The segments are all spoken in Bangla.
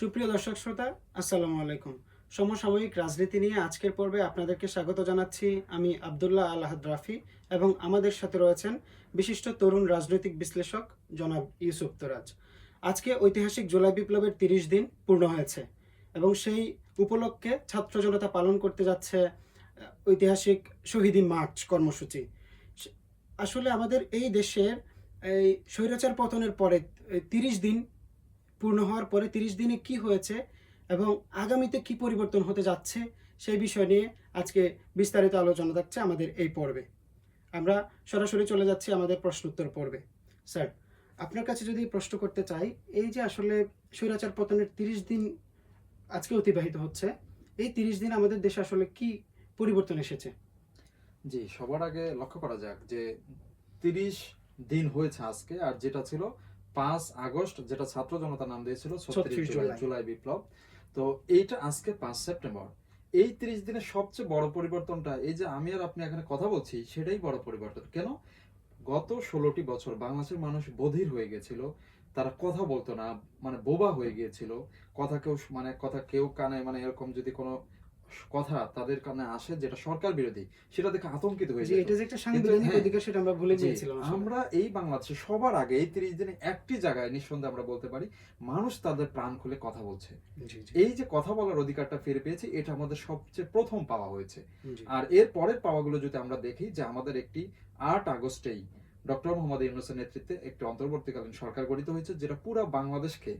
সুপ্রিয় দর্শক শ্রোতা, আসসালামু আলাইকুম। সমসাময়িক রাজনীতি নিয়ে আজকের পর্বে আপনাদেরকে স্বাগত জানাচ্ছি। আমি আবদুল্লাহ আল্লাহাদ রাফি এবং আমাদের সাথে রয়েছেন বিশিষ্ট তরুণ রাজনৈতিক বিশ্লেষক জনাব ইউসুফ তোরাজ। আজকে ঐতিহাসিক জুলাই বিপ্লবের তিরিশ দিন পূর্ণ হয়েছে এবং সেই উপলক্ষে ছাত্র জনতা পালন করতে যাচ্ছে ঐতিহাসিক শহীদি মার্চ কর্মসূচি। আসলে আমাদের এই দেশের এই স্বৈরাচার পতনের পরে তিরিশ দিন পূর্ণ হওয়ার পরে তিরিশ দিনে কি হয়েছে এবং আগামীতে কি পরিবর্তন হতে যাচ্ছে সেই বিষয় নিয়ে আজকে বিস্তারিত আলোচনা থাকছে আমাদের এই পর্বে। আমরা সরাসরি চলে যাচ্ছি আমাদের প্রশ্নোত্তর পর্বে। স্যার, আপনার কাছে যদি প্রশ্ন করতে চাই, এই যে আসলে স্বৈরাচার পতনের তিরিশ দিন আজকে অতিবাহিত হচ্ছে, এই তিরিশ দিন আমাদের দেশে আসলে কি পরিবর্তন এসেছে? জি, সবার আগে লক্ষ্য করা যাক যে তিরিশ দিন হয়েছে আজকে, আর যেটা ছিল পাঁচ আগস্ট যেটা ছাত্র জনতা নাম দিয়েছিল ছত্রিশ জুলাই বিপ্লব। তো এইটা আজকে পাঁচ সেপ্টেম্বর। এই তিরিশ দিনের সবচেয়ে বড় পরিবর্তনটা এই যে আমি আর আপনি এখানে কথা বলছি সেটাই বড় পরিবর্তন। কেন? গত ষোলোটি বছর বাংলাদেশের মানুষ বধির হয়ে গেছিল তারা কথা বলতো না মানে বোবা হয়ে গিয়েছিল। কথা কেউ মানে কথা কেউ কানে মানে এরকম যদি কোনো কথা তাদের কানে আসে যেটা সরকার বিরোধী সেটা দেখে আতঙ্কিত হয়ে যে যেত। এটা যে একটা সাংবিধানিক হ্যাঁ, অধিকার সেটা আমরা ভুলে গিয়েছিলাম আমরা এই বাংলাদেশে সবার আগে এই তিরিশ দিনে একটি জায়গায় নিঃসন্দেহে আমরা বলতে পারি মানুষ তাদের প্রাণ খুলে কথা বলছে। এই যে কথা বলার অধিকারটা ফিরে পেয়েছি এটা আমাদের সবচেয়ে প্রথম পাওয়া হয়েছে। আর এর পরের পাওয়াগুলো যদি আমরা দেখি যে আমাদের একটি আট আগস্টেই ডক্টর মোহাম্মদ ইউনুসের নেতৃত্বে একটি অন্তর্বর্তীকালীন সরকার গঠিত হয়েছে যেটা পুরো বাংলাদেশকে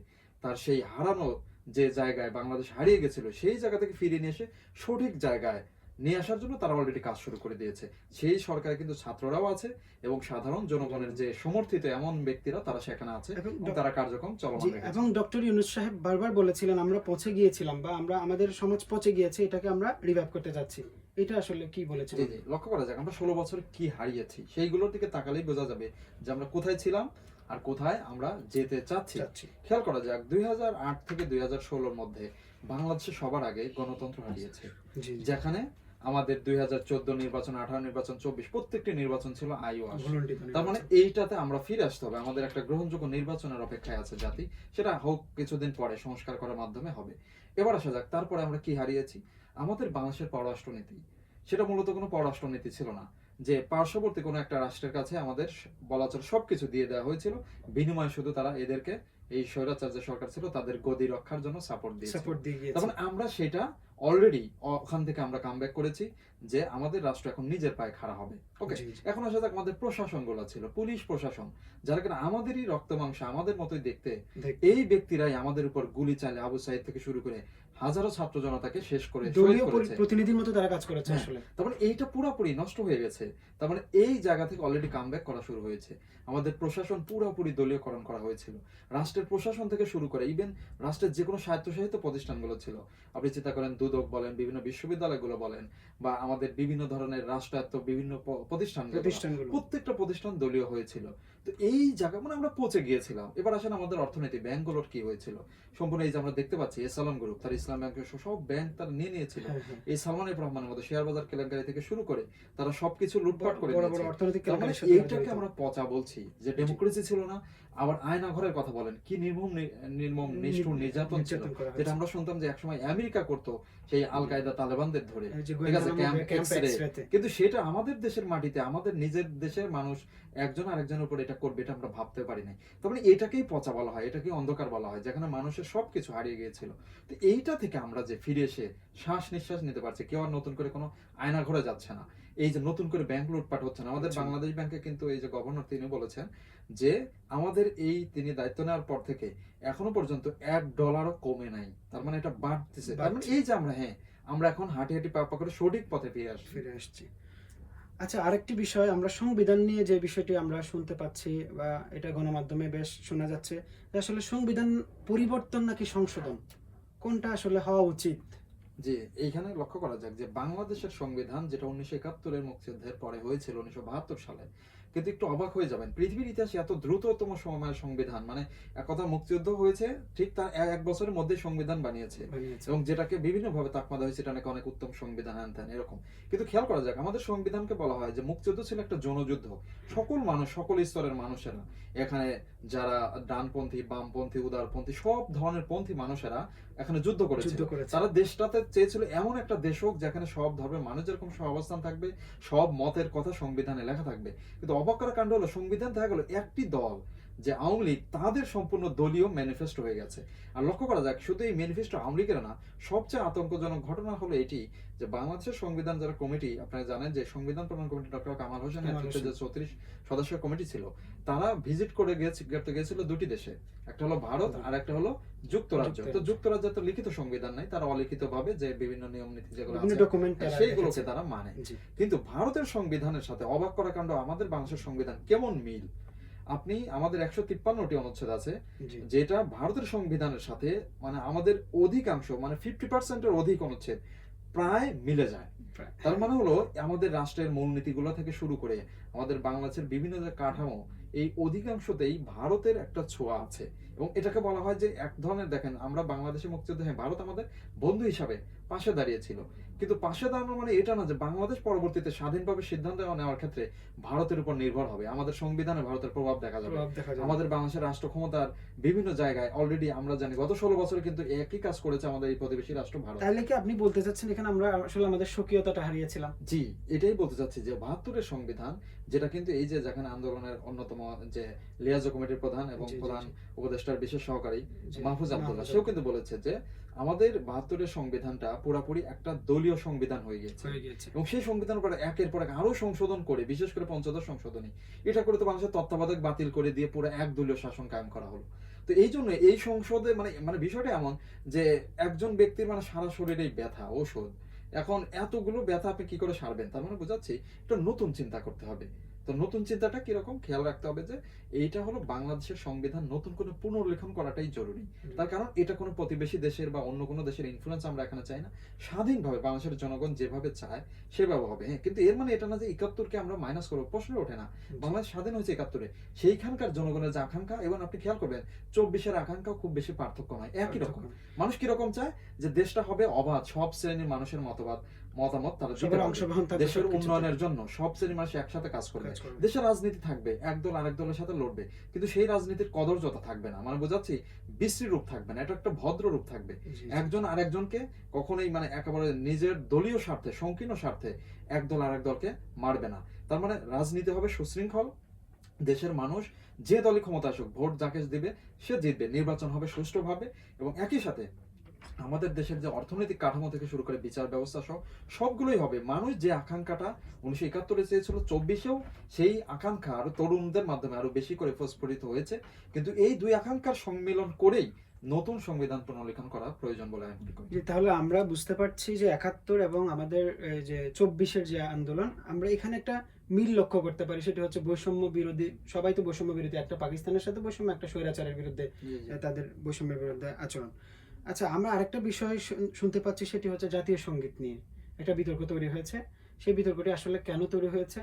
তার সেই হারানো যে জায়গায় বাংলাদেশ হারিয়ে গেছিল সেই জায়গা থেকে ফিরিয়ে নিয়ে এসে সঠিক জায়গায় নিয়ে আসার জন্য তারা অলরেডি কাজ শুরু করে দিয়েছে। সেই সরকারে কিন্তু ছাত্ররাও আছে এবং সাধারণ জনগণের যে সমর্থিত এমন ব্যক্তিরা তারা সেখানে আছে তারা কার্যক্রম চলমান এবং ডক্টর ইউনুস সাহেব বারবার বলেছিলেন আমরা পৌঁছে গিয়েছিলাম বা আমরা আমাদের সমাজ পচে গিয়েছে এটাকে আমরা রিভাইভ করতে যাচ্ছি। এটা আসলে কি জি লক্ষ্য করা যাক আমরা ষোলো বছর কি হারিয়েছি সেইগুলোর দিকে তাকালেই বোঝা যাবে যে আমরা কোথায় ছিলাম আর কোথায় আমরা যেতে চাচ্ছি? খেয়াল করা যাক দুই হাজার আট থেকে দুই হাজার মধ্যে বাংলাদেশে সবার আগে গণতন্ত্র হারিয়েছে। জি যেখানে আমাদের দুই হাজার চোদ্দ নির্বাচন আঠারো নির্বাচন চব্বিশ প্রত্যেকটি নির্বাচন ছিল আইওয়াস। তার মানে এইটাতে আমরা ফিরে আসতে হবে। আমাদের একটা গ্রহণযোগ্য নির্বাচনের অপেক্ষায় আছে জাতি। সেটা হোক কিছুদিন পরে সংস্কার করার মাধ্যমে হবে। এবার আসা যাক তারপরে আমরা কি হারিয়েছি? আমাদের বাংলাদেশের পররাষ্ট্রনীতি। সেটা মূলত কোনো পররাষ্ট্রনীতি ছিল না। যে পার্শ্ববর্তী কোনো একটা রাষ্ট্রের কাছে আমাদের বলা চলে সবকিছু দিয়ে দেওয়া হয়েছিল। বিনিময়ে শুধু তারা এদেরকে এই স্বৈরাচার যে সরকার ছিল তাদের গদি রক্ষার জন্য সাপোর্ট দিয়েছে সাপোর্ট দিয়ে তখন আমরা সেটা অলরেডি ওখান থেকে আমরা কামব্যাক করেছি যে আমাদের রাষ্ট্র এখন নিজের পায়ে খাড়া হবে। ওকে। এখন আসা যাক আমাদের প্রশাসনগুলো ছিল পুলিশ প্রশাসন যারা কিনা আমাদেরই রক্ত মাংস আমাদের মতোই দেখতে এই ব্যক্তিরাই আমাদের উপর গুলি চালে আবু সাইদ থেকে শুরু করে হাজারো ছাত্র জনতাকে শেষ করে শহীদ করেছে। প্রতিনিধির মতো তারা কাজ করেছে হ্যাঁ। আসলে। তার মানে এইটা পুরোপুরি নষ্ট হয়ে গেছে। তার মানে এই জায়গা থেকে অলরেডি কামব্যাক করা শুরু হয়েছে। আমাদের প্রশাসন পুরোপুরি দলীয়করণ করা হয়েছিল। রাষ্ট্রের প্রশাসন থেকে শুরু করে ইভেন রাষ্ট্রের যে কোনো স্বায়ত্তশাসিত প্রতিষ্ঠানগুলো ছিল। আপনি চিন্তা করেন দুদক বলেন বিভিন্ন বিশ্ববিদ্যালয়গুলো বলেন বা আমাদের বিভিন্ন ধরনের রাষ্ট্রায়ত্ত বিভিন্ন প্রতিষ্ঠান প্রত্যেকটা প্রতিষ্ঠান দলীয় হয়েছিল। তো এই জায়গা মানে আমরা পৌঁছে গিয়েছিলাম। এবার আসেন আমাদের অর্থনীতি ব্যাংকগুলোর কি হয়েছিল? সম্পূর্ণ এই যে আমরা দেখতে পাচ্ছি এসালাম গ্রুপ তার ইসলাম ব্যাংকের সব ব্যাংক তারা নিয়ে নিয়েছিল। হ্যাঁ, হ্যাঁ। এই সালমান রহমানের মতো শেয়ার বাজার কেলেঙ্কারি থেকে শুরু করে তারা সবকিছু লুটপাট করে মানে এইটাকে আমরা পচা বলছি যে ডেমোক্রেসি ছিল না আবার আয়না ঘরের কথা বলেন কি নির্মম নির্মম নিষ্ঠুর নির্যাতন ছিল? যেটা আমরা শুনতাম যে একসময় আমেরিকা করতো সেই আল কায়দা তালেবানদের ধরে। ঠিক আছে। কিন্তু সেটা আমাদের দেশের মাটিতে আমাদের নিজের দেশের মানুষ একজন আরেকজনের উপর এটা করবে এটা আমরা ভাবতে পারি নাই। তার মানে এটাকেই পচা বলা হয় এটাকেই অন্ধকার বলা হয় যেখানে মানুষের সবকিছু হারিয়ে গিয়েছিল। তো এইটা থেকে আমরা যে ফিরে এসে শ্বাস নিঃশ্বাস নিতে পারছি কেউ আর নতুন করে কোনো আয়না ঘরে যাচ্ছে না। এই যে নতুন করে ব্যাংক লুটপাট হচ্ছে না আমাদের। বাংলাদেশ ব্যাংকে কিন্তু এই যে গভর্নর তিনি বলেছেন যে আমাদের এই তিনি দায়িত্ব নেওয়ার পর থেকে এখনও পর্যন্ত এক ডলারও কমে নাই। তার মানে এটা বাড়তেছে। তার মানে এই যে আমরা হ্যাঁ আমরা এখন হাঁটি হাঁটি পা পা করে সঠিক পথে ফিরে আসছি। ফিরে আসছি। আচ্ছা আরেকটি বিষয় আমরা সংবিধান নিয়ে যে বিষয়টি আমরা শুনতে পাচ্ছি বা এটা গণমাধ্যমে বেশ শোনা যাচ্ছে যে আসলে সংবিধান পরিবর্তন নাকি সংশোধন? কোনটা আসলে হওয়া উচিত? যে এইখানে লক্ষ্য করা যাক যে বাংলাদেশের সংবিধান যেটা উনিশশো একাত্তরের মুক্তিযুদ্ধের পরে হয়েছিল উনিশশো বাহাত্তর সালে কিন্তু একটু অবাক হয়ে যাবেন। পৃথিবীর ইতিহাসে এত দ্রুততম সময়ের সংবিধান মানে এক কথা মুক্তিযুদ্ধ হয়েছে ঠিক তার এক বছরের মধ্যে সংবিধান বানিয়েছে। এবং যেটাকে বিভিন্ন ভাবে তাকমাদা হয়েছে এটা নাকি অনেক উত্তম সংবিধান হ্যান এরকম। কিন্তু খেয়াল করা যাক আমাদের সংবিধানকে বলা হয় যে মুক্তিযুদ্ধ ছিল একটা জনযুদ্ধ। সকল মানুষ সকল স্তরের মানুষেরা এখানে যারা ডানপন্থী বামপন্থী উদারপন্থী সব ধরনের পন্থী মানুষেরা এখানে যুদ্ধ করেছিল। তারা দেশটাতে চেয়েছিল এমন একটা দেশ হোক যেখানে সব ধর্মের মানুষ যেরকম সহাবস্থান থাকবে সব মতের কথা সংবিধানে লেখা থাকবে। কিন্তু অবাক করা কাণ্ড হলো সংবিধান দেখা গেল একটি দল। যে আওয়ামী লীগ তাদের সম্পূর্ণ দলীয় ম্যানিফেস্টো হয়ে গেছে। আর লক্ষ্য করা যাক শুধু এই ম্যানিফেস্টো আওয়ামী লীগের না সবচেয়ে আতঙ্কজনক ঘটনা হলো এটি যে বাংলাদেশের সংবিধান যারা কমিটি আপনারা জানেন যে সংবিধান প্রণয়ন কমিটি ডক্টর কামাল হোসেন নেতৃত্বে যে চৌত্রিশ সদস্যের কমিটি ছিল তারা ভিজিট করে গেছে গেছিল দুটি দেশে। একটা হলো ভারত আর একটা হলো যুক্তরাজ্য। তো যুক্তরাজ্য। তো লিখিত সংবিধান নাই তারা অলিখিত ভাবে যে বিভিন্ন নিয়ম নীতি যেগুলো আছে সেইগুলোকে তারা মানে। কিন্তু ভারতের সংবিধানের সাথে অবাক করা কাণ্ড আমাদের বাংলাদেশের সংবিধান কেমন মিল? আপনি আমাদের একশো তিপ্পান্নটি অনুচ্ছেদ আছে যেটা ভারতের সংবিধানের সাথে মানে আমাদের অধিকাংশ মানে ফিফটি পার্সেন্টের অধিক অনুচ্ছেদ প্রায় মিলে যায়। তার মানে হলো আমাদের রাষ্ট্রের মূলনীতিগুলো থেকে শুরু করে আমাদের বাংলাদেশের বিভিন্ন যে কাঠামো এই অধিকাংশতেই ভারতের একটা ছোঁয়া আছে। এবং এটাকে বলা হয় যে এক ধরনের দেখেন আমরা বাংলাদেশে মুক্তিযুদ্ধ হ্যাঁ ভারত আমাদের বন্ধু হিসাবে পাশে দাঁড়িয়েছিল কিন্তু পাশে দাঁড়ানো মানে এটা না যে বাংলাদেশ পরবর্তীতে স্বাধীনভাবে সিদ্ধান্ত নেওয়ার ক্ষেত্রে ভারতের উপর নির্ভর হবে। আমাদের সংবিধানে ভারতের প্রভাব দেখা যাবে। আমাদের বাংলাদেশের রাষ্ট্র ক্ষমতার বিভিন্ন জায়গায় অলরেডি আমরা জানি গত ষোলো বছরে কিন্তু একই কাজ করেছে আমাদের এই প্রতিবেশী রাষ্ট্র ভারত। তাহলে কি আপনি বলতে চাচ্ছেন এখানে আমরা আসলে আমাদের স্বকীয়তাটা হারিয়েছিলাম? জি এটাই বলতে চাচ্ছি যে বাহাত্তরের সংবিধান যেটা কিন্তু এই যে যেখানে আন্দোলনের অন্যতম যে লিয়াজ কমিটির প্রধান এবং প্রধান। উপদেষ্টার বিশেষ সহকারী মাহফুজ আব্দুল্লাহ। সেও কিন্তু বলেছে যে আমাদের বাহাত্তরের সংবিধানটা পুরাপুরি একটা দলীয় সংবিধান হয়ে গেছে। এবং সেই সংবিধানের পরে একের পর এক আরও সংশোধন করে বিশেষ করে পঞ্চদশ সংশোধনী এটা করে তো বাংলাদেশের তত্ত্বাবধায়ক বাতিল করে দিয়ে পুরো এক দলীয় শাসন কায়েম করা হলো। তো এই জন্য এই সংসদে মানে মানে বিষয়টা এমন যে একজন ব্যক্তির মানে সারা শরীরেই ব্যথা ঔষধ এখন এতগুলো ব্যথা আপনি কি করে সারবেন? তার মানে বোঝাচ্ছি একটা নতুন চিন্তা করতে হবে। তো নতুন চিন্তাটা কীরকম? খেয়াল রাখতে হবে যে এইটা হলো বাংলাদেশের সংবিধান নতুন করে পুনর্লেখন করাটাই জরুরি। তার কারণ এটা কোনো প্রতিবেশী দেশের বা অন্য কোনো দেশের ইনফ্লুয়েন্স আমরা এখানে চাই না। স্বাধীনভাবে বাংলাদেশের জনগণ যেভাবে চায় সেভাবে হবে হ্যাঁ। কিন্তু এর মানে এটা না যে একাত্তরকে আমরা মাইনাস করব প্রশ্ন ওঠে না। বাংলাদেশ স্বাধীন হয়েছে একাত্তরে। সেইখানকার জনগণের যে আকাঙ্ক্ষা এবং আপনি খেয়াল করবেন চব্বিশের আকাঙ্ক্ষাও খুব বেশি পার্থক্য নয় একই রকম। মানুষ কীরকম চায়? যে দেশটা হবে অবাধ সব শ্রেণির মানুষের মতবাদ। মতামত তারা দিতে পারবে। দেশের উন্নয়নের জন্য সব শ্রেণির মানুষ একসাথে কাজ করবে। দেশের রাজনীতি থাকবে একদল আরেক দলের সাথে লড়বে। কিন্তু সেই রাজনীতির কদর্যতা থাকবে না। মানে বোঝাচ্ছি বিশ্রী রূপ থাকবে না এটা একটা ভদ্র রূপ থাকবে। একজন আরেকজনকে কখনোই মানে একেবারে নিজের দলীয় স্বার্থে সংকীর্ণ স্বার্থে একদল আরেক দলকে মারবে না। তার মানে রাজনীতি হবে সুশৃঙ্খল দেশের মানুষ যে দলই ক্ষমতা আসুক ভোট যাকে দিবে সে জিতবে নির্বাচন হবে সুষ্ঠুভাবে এবং একই সাথে আমাদের দেশের যে অর্থনৈতিক কাঠামো থেকে শুরু করে বিচার ব্যবস্থা সহ সবগুলোই হবে। মানুষ যে আকাঙ্ক্ষাটা উনিশশো একাত্তরে চেয়েছিল চব্বিশেও সেই আকাঙ্ক্ষা আরও তরুণদের মাধ্যমে আরও বেশি করে প্রস্ফুটিত হয়েছে। কিন্তু এই দুই আকাঙ্ক্ষার সম্মিলন করেই নতুন সংবিধান পুনর্লিখন করা প্রয়োজন বলে আমি মনে করি। তাহলে আমরা বুঝতে পারছি যে একাত্তর এবং আমাদের এই যে চব্বিশের যে আন্দোলন আমরা এখানে একটা মিল লক্ষ্য করতে পারি। সেটি হচ্ছে বৈষম্য বিরোধী সবাই তো বৈষম্য বিরোধী একটা পাকিস্তানের সাথে বৈষম্য একটা স্বৈরাচারের বিরুদ্ধে তাদের বৈষম্যের বিরুদ্ধে আচরণ। আচ্ছা আমরা আরেকটা বিষয় শুনতে পাচ্ছি সেটি হচ্ছে জাতীয় সংগীত নিয়ে। একটা বিতর্ক তৈরি হয়েছে। সেই বিতর্কটি আসলে কেন তৈরি হয়েছে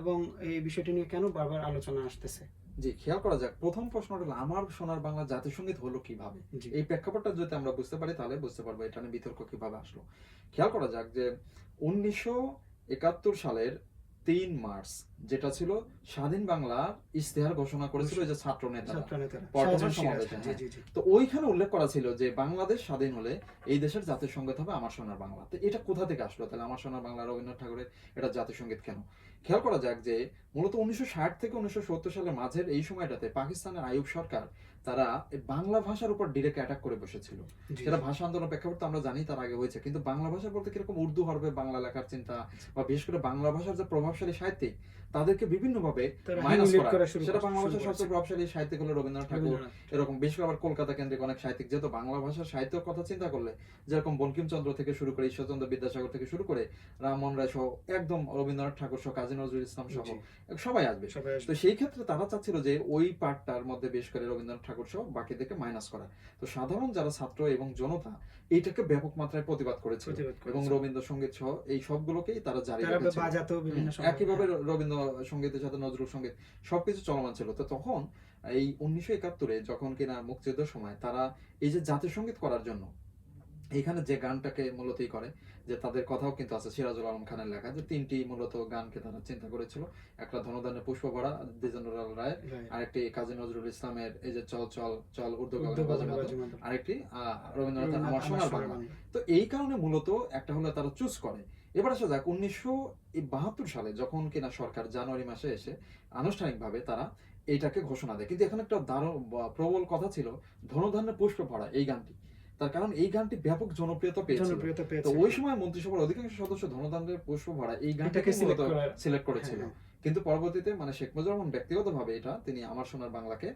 এবং এই বিষয়টি নিয়ে কেন বারবার আলোচনা আসতেছে? জি খেয়াল করা যাক। প্রথম প্রশ্নটা হলো আমার সোনার বাংলা জাতীয় সংগীত হলো কীভাবে? এই প্রেক্ষাপটটা যদি আমরা বুঝতে পারি তাহলে বুঝতে পারব এটা নিয়ে বিতর্ক কীভাবে আসলো। খেয়াল করা যাক যে উনিশশো একাত্তর সালের তিন মার্চ যেটা ছিল স্বাধীন বাংলার ইশতেহার ঘোষণা করেছিল যে ছাত্র নেতা নেতারা। হ্যাঁ। তো ওইখানে উল্লেখ করা ছিল যে বাংলাদেশ স্বাধীন হলে এই দেশের জাতীয় সংগীত হবে আমার সোনার বাংলা। তো এটা কোথা থেকে আসলো? তাহলে আমার সোনার বাংলা রবীন্দ্রনাথ ঠাকুরের এটা জাতীয় সংগীত কেন? খেয়াল করা যাক যে মূলত উনিশশো ষাট থেকে উনিশশো সত্তর সালের মাঝের এই সময়টাতে পাকিস্তানের আইয়ুব সরকার তারা বাংলা ভাষার উপর ডিরেক্ট অ্যাটাক করে বসেছিল। সেটা ভাষা আন্দোলন প্রেক্ষাপট আমরা জানি তার আগে হয়েছে। কিন্তু বাংলা ভাষা বলতে কীরকম উর্দু হরবে বাংলা লেখার চিন্তা বা বিশেষ করে বাংলা ভাষার যে প্রভাবশালী সাহিত্যিক তাদেরকে বিভিন্ন ভাবে মাইনাস করা। সেটা বাংলা ভাষার সবচেয়ে প্রভাবশালী সাহিত্যিক হলো রবীন্দ্রনাথ ঠাকুর। এরকম করে আবার কলকাতা কেন্দ্রিক অনেক সাহিত্যিক যেহেতু বাংলা ভাষার সাহিত্যের কথা চিন্তা করলে যেরকম বঙ্কিমচন্দ্র থেকে শুরু করে ঈশ্বরচন্দ্র বিদ্যাসাগর থেকে শুরু করে রামমোহন রায় সহ একদম রবীন্দ্রনাথ ঠাকুর সহ কাজী নজরুল ইসলাম সহ সবাই আসবে। তো সেই ক্ষেত্রে তারা চাচ্ছিল যে ওই পার্টটার মধ্যে বেশ করে রবীন্দ্রনাথ ঠাকুর সহ বাকিদেরকে মাইনাস করা। তো সাধারণ যারা ছাত্র এবং জনতা এইটাকে ব্যাপক মাত্রায় প্রতিবাদ করেছিল। এবং রবীন্দ্রসঙ্গীত সহ এই সবগুলোকেই তারা জারি একইভাবে র- রবীন্দ্র সঙ্গীতের সাথে নজরুল সংগীত সবকিছু চলমান ছিল। তো তখন এই উনিশশো একাত্তরে যখন কিনা মুক্তিযুদ্ধের সময় তারা এই যে জাতীয় সংগীত করার জন্য এখানে যে গানটাকে মূলত ই করে যে তাদের কথাও কিন্তু আছে সিরাজুল আলম খানের লেখা যে তিনটি মূলত গানকে তারা চিন্তা করেছিল। একটা ধনদানের পুষ্প ভরা দ্বিজেন্দ্রলাল রায় আরেকটি কাজী নজরুল ইসলামের এই যে চল চল চল উর্দু। আরেকটি রবীন্দ্রনাথের রবীন্দ্রনাথ আমার সোনার বাংলা। তো এই কারণে মূলত একটা হলো তারা চুজ করে। এবার আসা যাক উনিশশো বাহাত্তর সালে যখন কিনা সরকার জানুয়ারি মাসে এসে আনুষ্ঠানিকভাবে তারা এইটাকে ঘোষণা দেয়। কিন্তু এখানে একটা দারুণ প্রবল কথা ছিল ধনধান্যে পুষ্প পড়া এই গানটি। তার কারণ এই গানটি ব্যাপক জনপ্রিয়তা জনপ্রিয়তা তো পেয়েছে ওই সময় মন্ত্রিসভার অধিকাংশ সদস্য ধনধান্যের পুষ্প ভরা এই গানটাকে সিলেক্ট করেছিল। হ্যাঁ, কিন্তু পরবর্তীতে মানে শেখ মুজিবুর রহমান ব্যক্তিগতভাবে এটা তিনি আমার সোনার বাংলাকে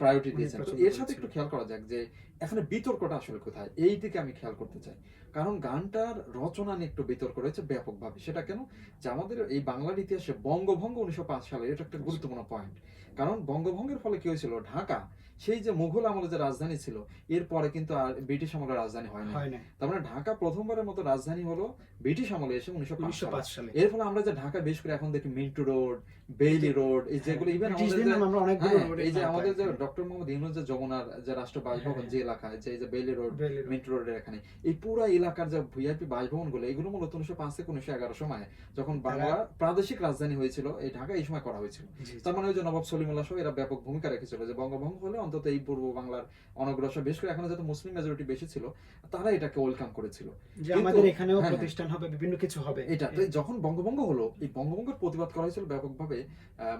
প্রায়োরিটি দিয়েছেন। এর সাথে একটু খেয়াল করা যাক যে এখানে বিতর্কটা আসলে কোথায়? এই দিকে আমি খেয়াল করতে চাই। কারণ গানটার রচনা নিয়ে একটু বিতর্ক রয়েছে ব্যাপকভাবে। সেটা কেন? যে আমাদের এই বাংলার ইতিহাসে বঙ্গভঙ্গ উনিশশো পাঁচ সালে এটা একটা গুরুত্বপূর্ণ পয়েন্ট কারণ বঙ্গভঙ্গের ফলে কি হয়েছিল? ঢাকা সেই যে মুঘল আমলে যে রাজধানী ছিল এরপরে কিন্তু আর ব্রিটিশ আমলের রাজধানী হয় না তার মানে ঢাকা প্রথমবারের মতো রাজধানী হলো ব্রিটিশ আমলে এসে উনিশশো পাঁচ সালে। এর ফলে আমরা যে ঢাকা বেশ করে এখন দেখি মিন্টু রোড বেইলি রোড এই যেগুলো ইভেন হ্যাঁ, এই যে আমাদের যে ডক্টর মোহাম্মদ ইউনুস যে যমুনার যে রাষ্ট্র বাসভবন। যে এলাকায় যে এই যে বেইলি রোড মিন্টু রোডের এখানে এই পুরো এলাকার যে ভিআইপি বাসভবনগুলো এগুলো মূলত উনিশশো পাঁচ থেকে উনিশশো এগারো সময় যখন বাংলা প্রাদেশিক রাজধানী হয়েছিল এই ঢাকা এই সময় করা হয়েছিল। তার মানে ওই যে নবাব সলিমুল্লাহ সহ এরা ব্যাপক ভূমিকা রেখেছিল যে বঙ্গভঙ্গ হলে অন্তত এই পূর্ব বাংলার অনগ্রসর বেশ করে এখানে যাতে মুসলিম মেজরিটি বেশি ছিল তারা এটাকে ওয়েলকাম করেছিল। যে আমাদের এখানেও হ্যাঁ, হ্যাঁ। প্রতিষ্ঠান হবে বিভিন্ন কিছু হবে। এটা তো যখন বঙ্গভঙ্গ হলো এই বঙ্গভঙ্গের প্রতিবাদ করা হয়েছিল ব্যাপকভাবে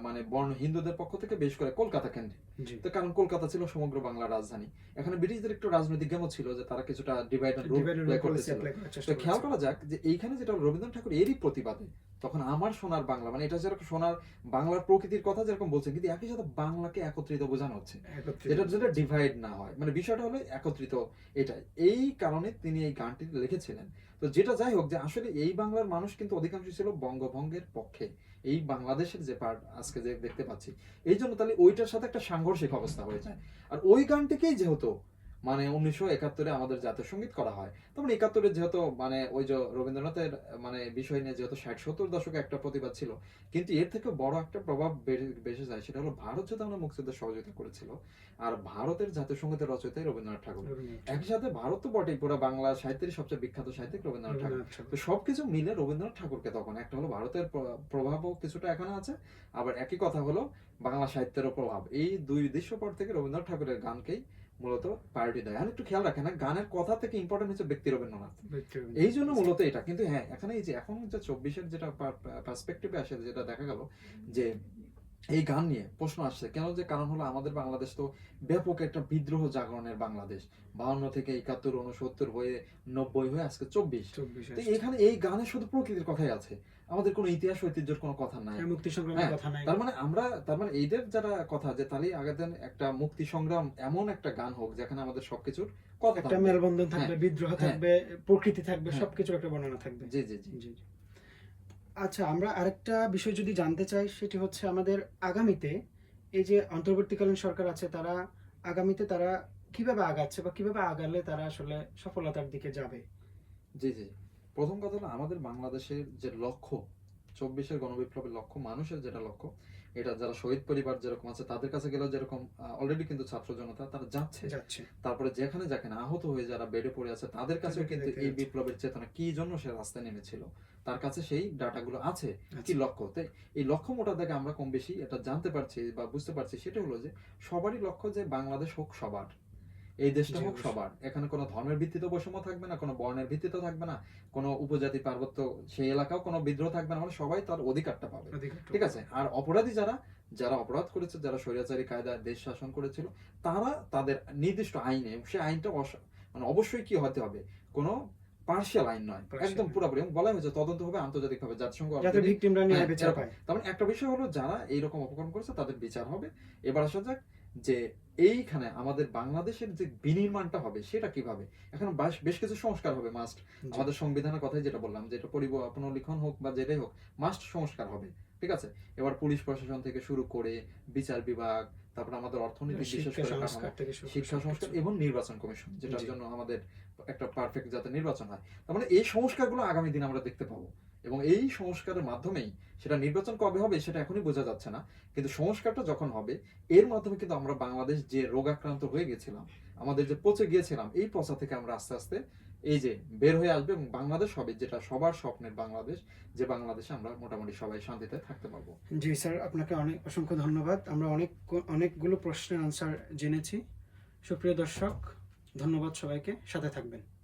মানে বর্ণ হিন্দুদের পক্ষ থেকে বেশ করে কলকাতা কেন্দ্রে। তো কারণ কলকাতা ছিল সমগ্র বাংলার রাজধানী। এখানে ব্রিটিশদের একটু রাজনৈতিক গেমও ছিল যে তারা কিছুটা ডিভাইড এন্ড রুল প্লে করতেছিল। তো খেয়াল করা যাক যে এইখানে যেটা রবীন্দ্রনাথ ঠাকুর এরই প্রতিবাদে তখন আমার সোনার বাংলা মানে এটা যেরকম সোনার বাংলার প্রকৃতির কথা যেরকম বলছেন কিন্তু একই সাথে বাংলাকে একত্রিত বোঝানো হচ্ছে। যেটা যেটা ডিভাইড না হয়। মানে বিষয়টা হলো একত্রিত এটাই। এই কারণে তিনি এই গানটি লিখেছিলেন। তো যেটা যাই হোক যে আসলে এই বাংলার মানুষ কিন্তু অধিকাংশ ছিল বঙ্গভঙ্গের পক্ষে। এই বাংলাদেশের যে পার্ট আজকে যে দেখতে পাচ্ছি এই জন্য তাহলে ওইটার সাথে একটা সাংঘর্ষিক অবস্থা হয়ে যায় আর ওই গানটিকেই যেহেতু মানে উনিশশো একাত্তরে আমাদের জাতীয় সংগীত করা হয়। তখন একাত্তরে যেহেতু মানে ওই যে রবীন্দ্রনাথের মানে বিষয় নিয়ে যেহেতু ষাট সত্তর দশকে একটা প্রতিবাদ ছিল কিন্তু এর থেকে বড় একটা প্রভাব বেশি যায় সেটা হলো ভারত যেহেতু আমরা মুক্তিযুদ্ধে সহযোগিতা করেছিল আর ভারতের জাতীয় সঙ্গীতের রচয়িতা রবীন্দ্রনাথ ঠাকুর। একই সাথে ভারত তো বটেই পুরো বাংলা সাহিত্যের সবচেয়ে বিখ্যাত সাহিত্যিক রবীন্দ্রনাথ ঠাকুর। তো সবকিছু মিলে রবীন্দ্রনাথ ঠাকুরকে তখন একটা হলো ভারতের প্র- প্রভাবও কিছুটা এখানে আছে আবার একই কথা হলো বাংলা সাহিত্যেরও প্রভাব। এই দুই দৃশ্যপট থেকে রবীন্দ্রনাথ ঠাকুরের গানকেই মূলত পার্টি দেয়। আর একটু খেয়াল রাখেন না গানের কথা থেকে ইম্পর্টেন্ট হচ্ছে ব্যক্তি রবীন্দ্রনাথ ব্যক্তি রবীন্দ্রনাথ। এই জন্য মূলত এটা। কিন্তু হ্যাঁ এখানে এই যে এখন যে চব্বিশের যেটা পার্সপেক্টিভে আসে যেটা দেখা গেল যে এই গান নিয়ে প্রশ্ন আসছে কেন যে কারণ হলো আমাদের বাংলাদেশ তো ব্যাপক একটা বিদ্রোহ জাগরণের বাংলাদেশ। বাউন্ন থেকে একাত্তর উনসত্তর হয়ে নব্বই হয়ে আজকে চব্বিশ। তো এখানে এই গানে শুধু প্রকৃতির কথাই আছে। আমাদের কোনো ইতিহাস ঐতিহ্যের কোনো কথা নাই। হ্যাঁ, মুক্তি সংগ্রামের হ্যাঁ, কথা নাই। তার মানে আমরা তার মানে এইদের যারা কথা যে তাহলে আগের দিন একটা মুক্তি সংগ্রাম এমন একটা গান হোক যেখানে আমাদের সবকিছুর কথা একটা মেলবন্ধন থাকবে হ্যাঁ, বিদ্রোহ। থাকবে প্রকৃতি থাকবে। সবকিছু একটা বর্ণনা থাকবে। জি জি। জি জি। আচ্ছা আমরা আরেকটা বিষয় যদি জানতে চাই সেটি হচ্ছে আমাদের আগামীতে এই যে অন্তর্বর্তীকালীন সরকার আছে তারা আগামীতে তারা কীভাবে আগাচ্ছে বা কীভাবে আগালে তারা আসলে সফলতার দিকে যাবে? জি জি। প্রথম কথা হলো আমাদের বাংলাদেশের যে লক্ষ্য চব্বিশের গণবিপ্লবের লক্ষ্য মানুষের যেটা লক্ষ্য এটা যারা শহীদ পরিবার যেরকম আছে তাদের কাছে গেলেও যেরকম অলরেডি কিন্তু ছাত্র জনতা তারা যাচ্ছে। যাচ্ছে। তারপরে যেখানে যাকে আহত হয়ে যারা বেডে পড়ে আছে তাদের কাছেও তাদেরকে কিন্তু এই। বিপ্লবের চেতনা কি জন্য সে রাস্তায় নেমেছিল? তার কাছে সেই ডাটাগুলো আছে কি আচ্ছা। লক্ষ্য? তাই এই লক্ষ্য মোটা থেকে আমরা কম বেশি এটা জানতে পারছি বা বুঝতে পারছি সেটা হলো যে সবারই লক্ষ্য যে বাংলাদেশ হোক সবার এই দেশটা হোক সবার। এখানে কোনো ধর্মের ভিত্তিতে বৈষম্য থাকবে না কোনো বর্ণের ভিত্তিতে থাকবে না কোনো উপজাতি পার্বত্য সেই এলাকাও কোনো বিদ্রোহ থাকবে না মানে সবাই তার অধিকারটা পাবে। ঠিক আছে? আর অপরাধী যারা যারা অপরাধ করেছে যারা স্বৈরাচারী কায়দায় দেশ শাসন করেছিল তারা তাদের নির্দিষ্ট আইনে সে আইনটা মানে অবশ্যই কি হতে হবে? কোনো পার্শিয়াল আইন নয় একদম পুরোপুরি। এবং হয়েছে তদন্ত হবে জাতিসংঘ যাতে ভিকটিমরা নিয়ে হ্যাঁ, বিচার পায়। তার মানে একটা বিষয় হলো যারা এইরকম অপকর্ম করেছে তাদের বিচার হবে। এবার আসা যাক যে এইখানে আমাদের বাংলাদেশের যে বিনির্মাণটা হবে সেটা কীভাবে? এখন বেশ- কিছু সংস্কার হবে মাস্ট আমাদের সংবিধানের কথাই যেটা বললাম যে এটা পরিব পুনর্লিখন হোক বা যেটাই হোক মাস্ট সংস্কার হবে ঠিক আছে? এবার পুলিশ প্রশাসন থেকে শুরু করে বিচার বিভাগ তারপর আমাদের অর্থনীতি বিশেষ করে শিক্ষা সংস্কার এবং নির্বাচন কমিশন যেটার জন্য আমাদের একটা পারফেক্ট যাতে নির্বাচন হয়। তার মানে এই সংস্কারগুলো আগামী দিন আমরা দেখতে পাবো। এবং এই সংস্কারের মাধ্যমেই সেটা নির্বাচন কবে হবে সেটা এখনই বোঝা যাচ্ছে না। কিন্তু সংস্কারটা যখন হবে, এর মাধ্যমে কিন্তু আমরা বাংলাদেশ যে রোগাক্রান্ত হয়ে গেছিলাম, আমাদের যে পচে গিয়েছিলাম, এই পচা থেকে আমরা আস্তে আস্তে এই যে বের হয়ে আসবে এবং বাংলাদেশ হবে যেটা সবার স্বপ্নের বাংলাদেশ, যে বাংলাদেশে আমরা মোটামুটি সবাই শান্তিতে থাকতে পারব। জি স্যার, আপনাকে অনেক অসংখ্য ধন্যবাদ। আমরা অনেক, অনেকগুলো প্রশ্নের আনসার জেনেছি। সুপ্রিয় দর্শক ধন্যবাদ সবাইকে সাথে থাকবেন।